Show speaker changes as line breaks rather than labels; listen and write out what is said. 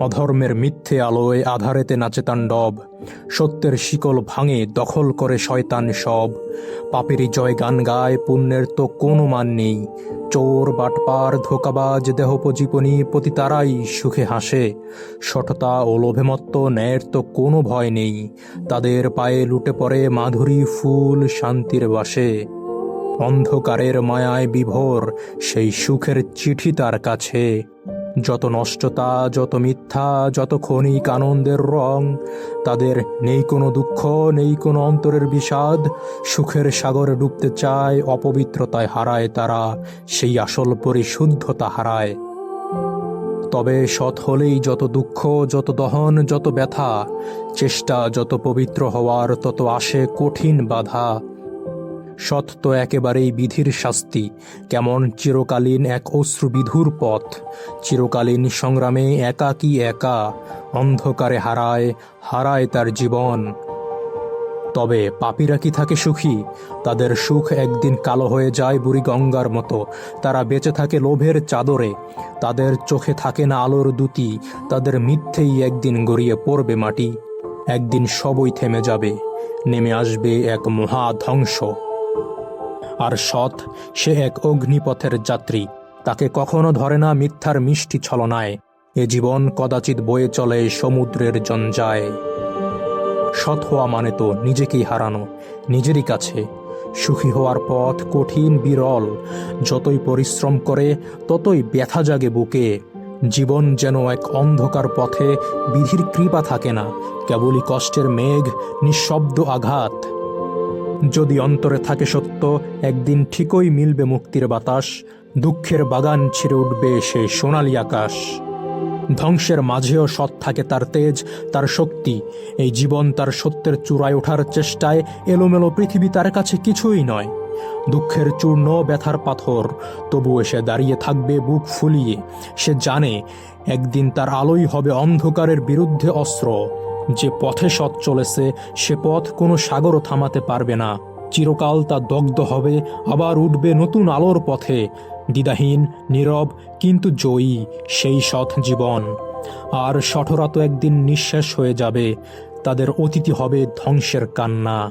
অধর্মের মিথ্যে আলোয় আধারেতে নাচে তাণ্ডব সত্যের শিকল ভাঙে দখল করে শয়তান সব। পাপেরই জয় গান গায়, পুণ্যের তো কোনো মান নেই। চোর, বাটপার, ধোকাবাজ, দেহোপজীবনী প্রতি তারাই সুখে হাসে। সঠতা ও লোভেমত্ত ন্যায়ের তো কোনো ভয় নেই। তাদের পায়ে লুটে পড়ে মাধুরী ফুল শান্তির বাসে। অন্ধকারের মায়ায় বিভোর সেই সুখের চিঠি তার কাছে। যত নষ্টতা, যত মিথ্যা, যত ক্ষণিক আনন্দের রং, তাদের নেই কোনো দুঃখ, নেই কোনো অন্তরের বিষাদ, সুখের সাগরে ডুবতে চায়, অপবিত্রতায় হারায় তারা, সেই আসল পরিশুদ্ধতা হারায়। তবে সৎ হলেই যত দুঃখ, যত দহন, যত ব্যথা, চেষ্টা যত পবিত্র হওয়ার তত আসে কঠিন বাধা। সৎ তো একেবারেই বিধির শাস্তি, কেমন চিরকালীন এক অশ্রুবিধুর পথ। চিরকালীন সংগ্রামে একাকী একা, অন্ধকারে হারায় হারায় তার জীবন। তবে পাপীরা কি থাকে সুখী? তাদের সুখ একদিন কালো হয়ে যায় বুড়ি গঙ্গার মতো। তারা বেঁচে থাকে লোভের চাদরে। তাদের চোখে থাকে না আলোর দুতি তাদের মিথ্যেই একদিন গড়িয়ে পড়বে মাটি। একদিন সবই থেমে যাবে। নেমে আসবে এক মহা ধ্বংস আর সৎ, সে এক অগ্নিপথের যাত্রী। তাকে কখনো ধরে না মিথ্যার মিষ্টি ছলনায়। এ জীবন কদাচিৎ বয়ে চলে সমুদ্রের জঞ্জায়। সৎ হওয়া মানে তো নিজেকেই হারানো, নিজেরই কাছে। সুখী হওয়ার পথ কঠিন বিরল, যতই পরিশ্রম করে, ততই ব্যথা জাগে বুকে। জীবন যেন এক অন্ধকার পথে, বিধির কৃপা থাকে না, কেবলই কষ্টের মেঘ, নিঃশব্দ আঘাত। যদি অন্তরে থাকে সত্য, একদিন ঠিকই মিলবে মুক্তির বাতাস, দুঃখের বাগান ছিঁড়ে উঠবে সে সোনালি আকাশ। ধ্বংসের মাঝেও সৎ থাকে তার তেজ, তার শক্তি। এই জীবন তার সত্যের চূড়ায় ওঠার চেষ্টায় এলোমেলো পৃথিবী তার কাছে কিছুই নয়। দুঃখের চূর্ণ ব্যথার পাথর তবু এসে দাঁড়িয়ে থাকবে বুক ফুলিয়ে। সে জানে, একদিন তার আলোই হবে অন্ধকারের বিরুদ্ধে অস্ত্র। যে পথে সৎ চলেছে, সে পথ কোনো সাগরও থামাতে পারবে না। চিরকাল তা দগ্ধ হবে, আবার উঠবে নতুন আলোর পথে। দ্বিধাহীন, নীরব, কিন্তু জয়ী, সেই সৎ জীবন। আর সঠরা তো একদিন নিঃশ্বাস হয়ে যাবে, তাদের অতিথি হবে ধ্বংসের কান্না।